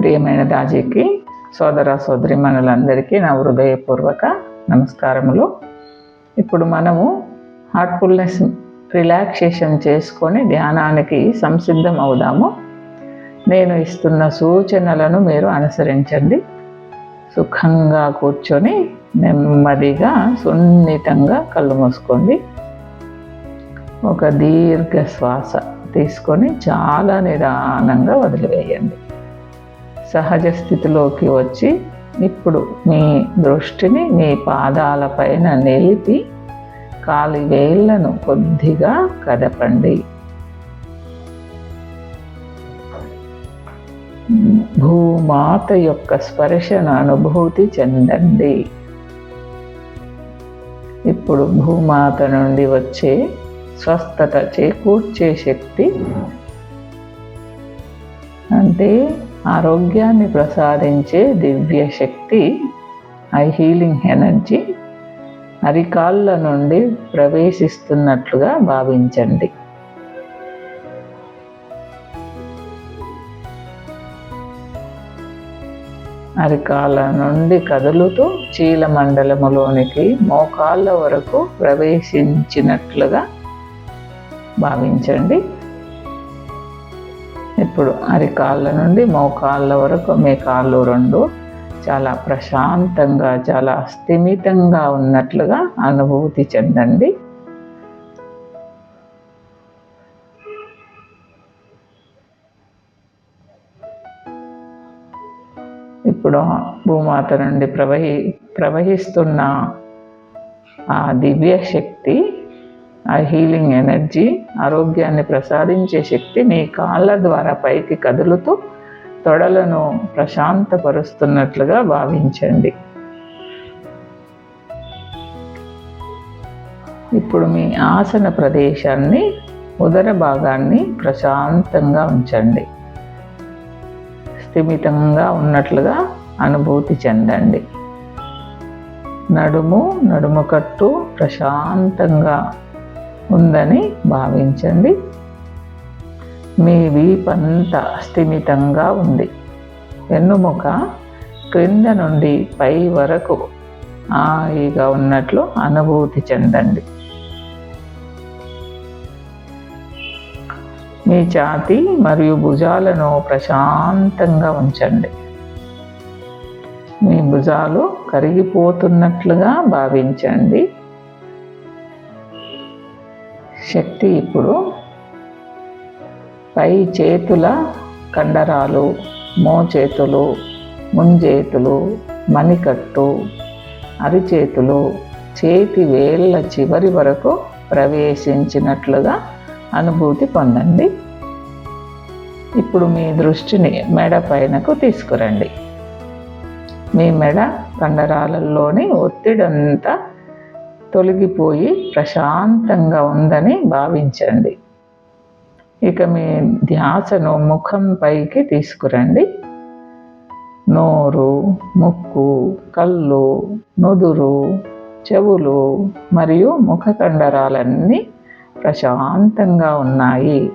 ప్రియమైన దాజీకి సోదర సోదరిమణులందరికీ నా హృదయపూర్వక నమస్కారములు. ఇప్పుడు మనము హార్ట్ఫుల్నెస్ రిలాక్సేషన్ చేసుకొని ధ్యానానికి సంసిద్ధం అవుదాము. నేను ఇస్తున్న సూచనలను మీరు అనుసరించండి. సుఖంగా కూర్చొని నెమ్మదిగా సున్నితంగా కళ్ళు మూసుకోండి. ఒక దీర్ఘ శ్వాస తీసుకొని చాలా నిదానంగా వదిలివేయండి. సహజ స్థితిలోకి వచ్చి ఇప్పుడు మీ దృష్టిని మీ పాదాలపైన నిలిపి కాలి వేళ్ళను కొద్దిగా కదపండి. భూమాత యొక్క స్పర్శను అనుభూతి చెందండి. ఇప్పుడు భూమాత నుండి వచ్చే స్వస్థత చేకూర్చే శక్తి అంటే ఆరోగ్యాన్ని ప్రసాదించే దివ్య శక్తి ఐ హీలింగ్ ఎనర్జీ అరికాళ్ళ నుండి ప్రవేశిస్తున్నట్లుగా భావించండి. అరికాళ్ళ నుండి కదులుతూ చీల మండలములోనికి మోకాళ్ళ వరకు ప్రవేశించినట్లుగా భావించండి. ఇప్పుడు అరికాళ్ళ నుండి మోకాళ్ళ వరకు మీ కాళ్ళు రెండు చాలా ప్రశాంతంగా చాలా స్థిమితంగా ఉన్నట్లుగా అనుభూతి చెందండి. ఇప్పుడు భూమాత నుండి ప్రవహి ప్రవహిస్తున్న ఆ దివ్య శక్తి ఆ హీలింగ్ ఎనర్జీ ఆరోగ్యాన్ని ప్రసాదించే శక్తి మీ కాళ్ళ ద్వారా పైకి కదులుతూ తొడలను ప్రశాంతపరుస్తున్నట్లుగా భావించండి. ఇప్పుడు మీ ఆసన ప్రదేశాన్ని ఉదర భాగాన్ని ప్రశాంతంగా ఉంచండి. స్థిమితంగా ఉన్నట్లుగా అనుభూతి చెందండి. నడుము నడుము కట్టు ప్రశాంతంగా ఉందని భావించండి. మీ వీపంతా స్థిమితంగా ఉంది. వెన్నుముక క్రింద నుండి పై వరకు హాయిగా ఉన్నట్లు అనుభూతి చెందండి. మీ ఛాతి మరియు భుజాలను ప్రశాంతంగా ఉంచండి. మీ భుజాలు కరిగిపోతున్నట్లుగా భావించండి. శక్తి ఇప్పుడు పై చేతుల కండరాలు మోచేతులు ముంజేతులు మణికట్టు అరిచేతులు చేతి వేళ్ళ చివరి వరకు ప్రవేశించినట్లుగా అనుభూతి పొందండి. ఇప్పుడు మీ దృష్టిని మెడ పైనకు తీసుకురండి. మీ మెడ కండరాలలోని ఒత్తిడంతా తొలగిపోయి ప్రశాంతంగా ఉందని భావించండి. ఇక మీ ధ్యాసను ముఖం పైకి తీసుకురండి. నోరు ముక్కు కళ్ళు నుదురు చెవులు మరియు ముఖ కండరాలన్నీ ప్రశాంతంగా ఉన్నాయి.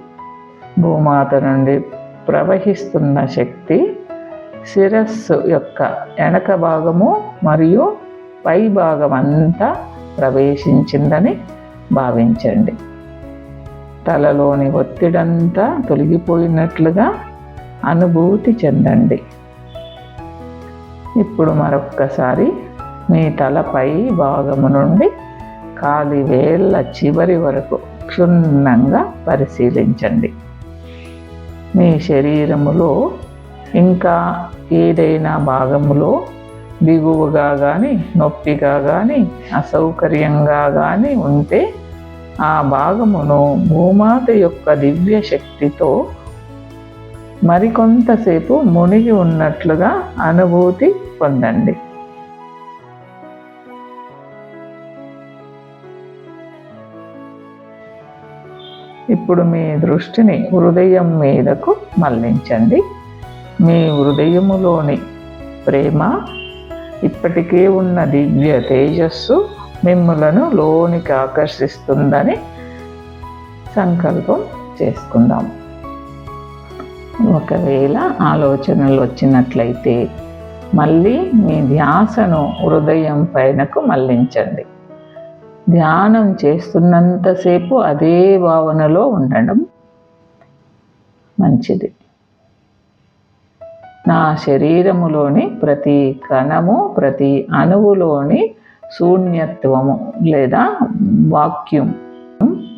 భూమాత నుండి ప్రవహిస్తున్న శక్తి శిరస్సు యొక్క వెనక భాగము మరియు పై భాగం అంతా ప్రవేశించిందని భావించండి. తలలోని ఒత్తిడంతా తొలగిపోయినట్లుగా అనుభూతి చెందండి. ఇప్పుడు మరొక్కసారి మీ తలపై భాగము నుండి కాలి వేళ్ళ చివరి వరకు క్షుణ్ణంగా పరిశీలించండి. మీ శరీరములో ఇంకా ఏదైనా భాగములో దిగువగా కానీ నొప్పిగా కానీ అసౌకర్యంగా కానీ ఉంటే ఆ భాగమును భూమాత యొక్క దివ్య శక్తితో మరికొంతసేపు మునిగి ఉన్నట్లుగా అనుభూతి పొందండి. ఇప్పుడు మీ దృష్టిని హృదయం మీదకు మళ్ళించండి. మీ హృదయములోని ప్రేమ ఇప్పటికే ఉన్న దివ్య తేజస్సు మిమ్మలను లోనికి ఆకర్షిస్తుందని సంకల్పం చేసుకుందాం. ఒకవేళ ఆలోచనలు వచ్చినట్లయితే మళ్ళీ మీ ధ్యాసను హృదయం పైనకు మళ్ళించండి. ధ్యానం చేస్తున్నంతసేపు అదే భావనలో ఉండడం మంచిది. నా శరీరములోని ప్రతి కణము ప్రతి అణువులోని శూన్యత్వము లేదా వాక్యూమ్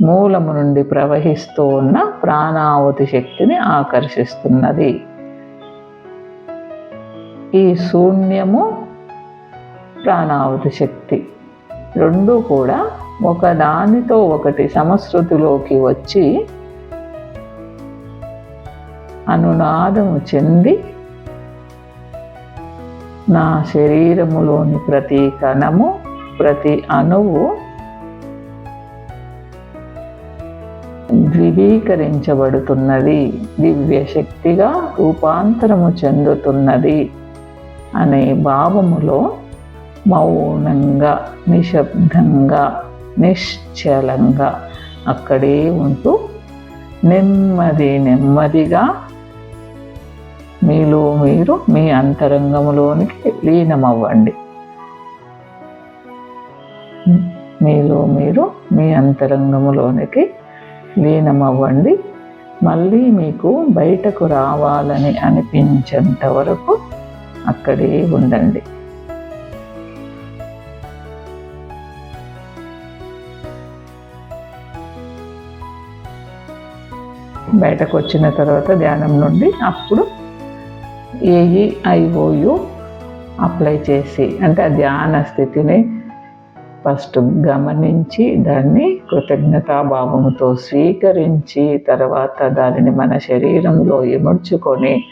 మూలము నుండి ప్రవహిస్తూ ఉన్న ప్రాణావతి శక్తిని ఆకర్షిస్తున్నది. ఈ శూన్యము ప్రాణావతి శక్తి రెండు కూడా ఒకదానితో ఒకటి సమశ్రుతిలోకి వచ్చి అనునాదము చెంది నా శరీరములోని ప్రతి కణము ప్రతి అణువు ద్వివీకరించబడుతున్నది దివ్య శక్తిగా రూపాంతరము చెందుతున్నది అనే భావములో మౌనంగా నిశ్శబ్దంగా నిశ్చలంగా అక్కడే ఉంటూ నెమ్మది నెమ్మదిగా మీలో మీరు మీ అంతరంగంలోనికి లీనమవ్వండి. మీలో మీరు మీ అంతరంగంలోనికి లీనమవ్వండి. మళ్ళీ మీకు బయటకు రావాలని అనిపించేంత వరకు అక్కడే ఉండండి. బయటకు వచ్చిన తర్వాత ధ్యానం నుండి అప్పుడు ఏఈఐఓయు అప్లై చేసి అంటే ఆ ధ్యాన స్థితిని ఫస్ట్ గమనించి దాన్ని కృతజ్ఞతాభావంతో స్వీకరించి తర్వాత దానిని మన శరీరంలో ఇముడ్చుకొని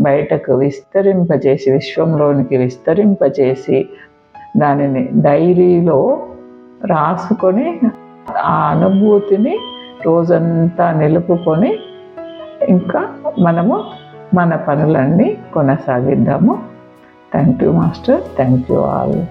బయటకు విస్తరింపజేసి విశ్వంలోనికి విస్తరింపజేసి దానిని డైరీలో రాసుకొని ఆ అనుభూతిని రోజంతా నిలుపుకొని ఇంకా మనము మన పనులన్నీ కొనసాగిద్దాము. Thank you master thank you all